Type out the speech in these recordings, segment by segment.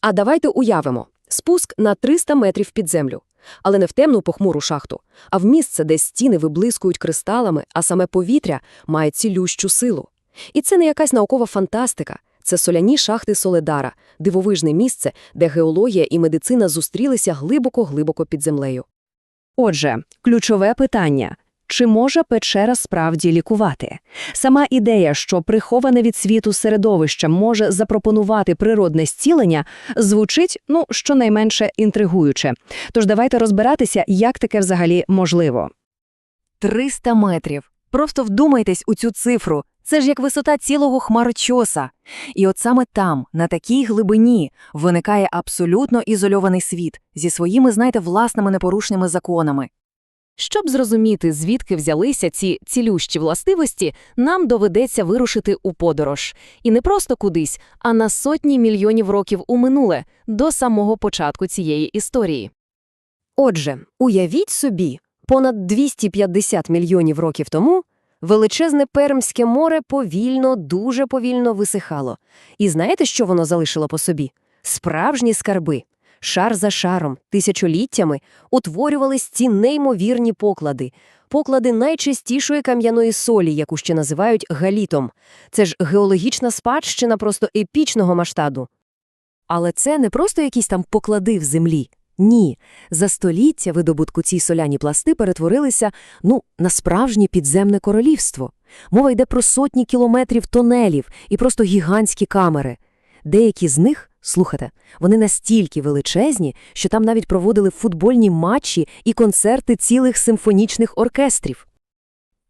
А давайте уявимо спуск на 300 метрів під землю. Але не в темну похмуру шахту, а в місце, де стіни виблискують кристалами, а саме повітря має цілющу силу. І це не якась наукова фантастика. Це соляні шахти Соледара, дивовижне місце, де геологія і медицина зустрілися глибоко-глибоко під землею. Отже, ключове питання – чи може печера справді лікувати? Сама ідея, що приховане від світу середовище може запропонувати природне зцілення, звучить, ну, щонайменше інтригуюче. Тож давайте розбиратися, як таке взагалі можливо. 300 метрів. Просто вдумайтесь у цю цифру. Це ж як висота цілого хмарочоса. І от саме там, на такій глибині, виникає абсолютно ізольований світ зі своїми, знаєте, власними непорушними законами. Щоб зрозуміти, звідки взялися ці цілющі властивості, нам доведеться вирушити у подорож. І не просто кудись, а на сотні мільйонів років у минуле, до самого початку цієї історії. Отже, уявіть собі, понад 250 мільйонів років тому величезне Пермське море повільно, дуже повільно висихало. І знаєте, що воно залишило по собі? Справжні скарби. Шар за шаром, тисячоліттями утворювались ці неймовірні поклади. Поклади найчистішої кам'яної солі, яку ще називають галітом. Це ж геологічна спадщина просто епічного масштабу. Але це не просто якісь там поклади в землі. Ні, за століття видобутку ці соляні пласти перетворилися, ну, на справжнє підземне королівство. Мова йде про сотні кілометрів тонелів і просто гігантські камери. Деякі з них, слухайте, вони настільки величезні, що там навіть проводили футбольні матчі і концерти цілих симфонічних оркестрів.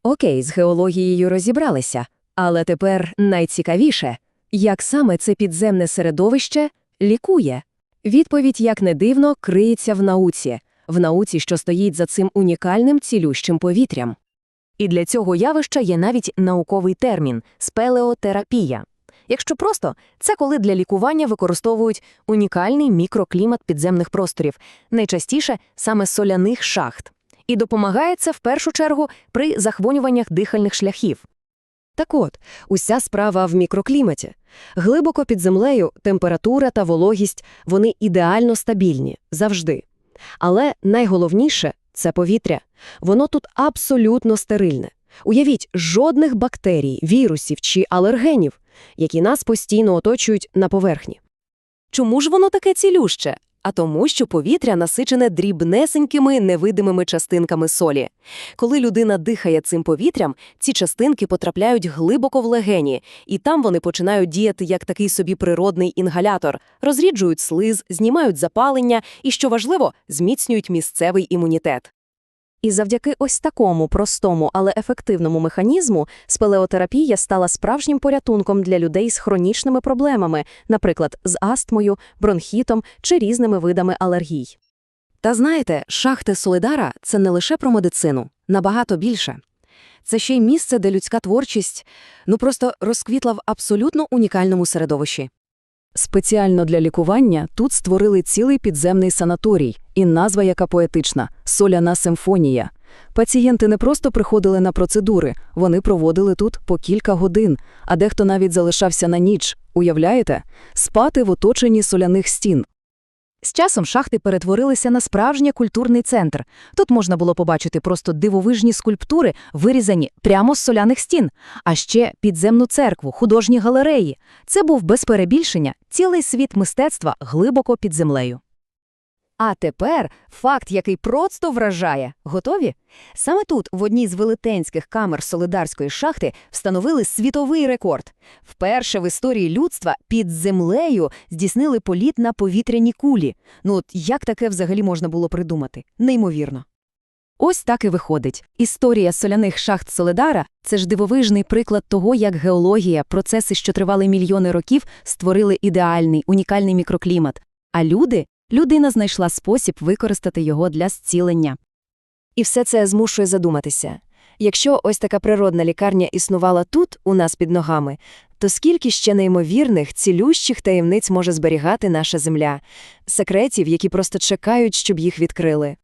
Окей, з геологією розібралися, але тепер найцікавіше, як саме це підземне середовище лікує. Відповідь, як не дивно, криється в науці, в науці, що стоїть за цим унікальним цілющим повітрям. І для цього явища є навіть науковий термін – спелеотерапія. Якщо просто, це коли для лікування використовують унікальний мікроклімат підземних просторів, найчастіше саме соляних шахт. І допомагає це в першу чергу при захворюваннях дихальних шляхів. Так от, уся справа в мікрокліматі. Глибоко під землею температура та вологість, вони ідеально стабільні, завжди. Але найголовніше – це повітря. Воно тут абсолютно стерильне. Уявіть, жодних бактерій, вірусів чи алергенів, які нас постійно оточують на поверхні. Чому ж воно таке цілюще? А тому, що повітря насичене дрібнесенькими невидимими частинками солі. Коли людина дихає цим повітрям, ці частинки потрапляють глибоко в легені, і там вони починають діяти як такий собі природний інгалятор, розріджують слиз, знімають запалення і, що важливо, зміцнюють місцевий імунітет. І завдяки ось такому простому, але ефективному механізму спелеотерапія стала справжнім порятунком для людей з хронічними проблемами, наприклад, з астмою, бронхітом чи різними видами алергій. Та знаєте, шахти Солидара – це не лише про медицину, набагато більше. Це ще й місце, де людська творчість ну просто розквітла в абсолютно унікальному середовищі. Спеціально для лікування тут створили цілий підземний санаторій, і назва яка поетична – «Соляна симфонія». Пацієнти не просто приходили на процедури, вони проводили тут по кілька годин, а дехто навіть залишався на ніч. Уявляєте? Спати в оточенні соляних стін. З часом шахти перетворилися на справжній культурний центр. Тут можна було побачити просто дивовижні скульптури, вирізані прямо з соляних стін, а ще підземну церкву, художні галереї. Це був без перебільшення цілий світ мистецтва глибоко під землею. А тепер факт, який просто вражає. Готові? Саме тут, в одній з велетенських камер Солидарської шахти, встановили світовий рекорд. Вперше в історії людства під землею здійснили політ на повітряні кулі. Ну от як таке взагалі можна було придумати? Неймовірно. Ось так і виходить. Історія соляних шахт Соледара – це ж дивовижний приклад того, як геологія, процеси, що тривали мільйони років, створили ідеальний, унікальний мікроклімат. А люди Людина знайшла спосіб використати його для зцілення. І все це змушує задуматися. Якщо ось така природна лікарня існувала тут, у нас під ногами, то скільки ще неймовірних, цілющих таємниць може зберігати наша земля, секретів, які просто чекають, щоб їх відкрили.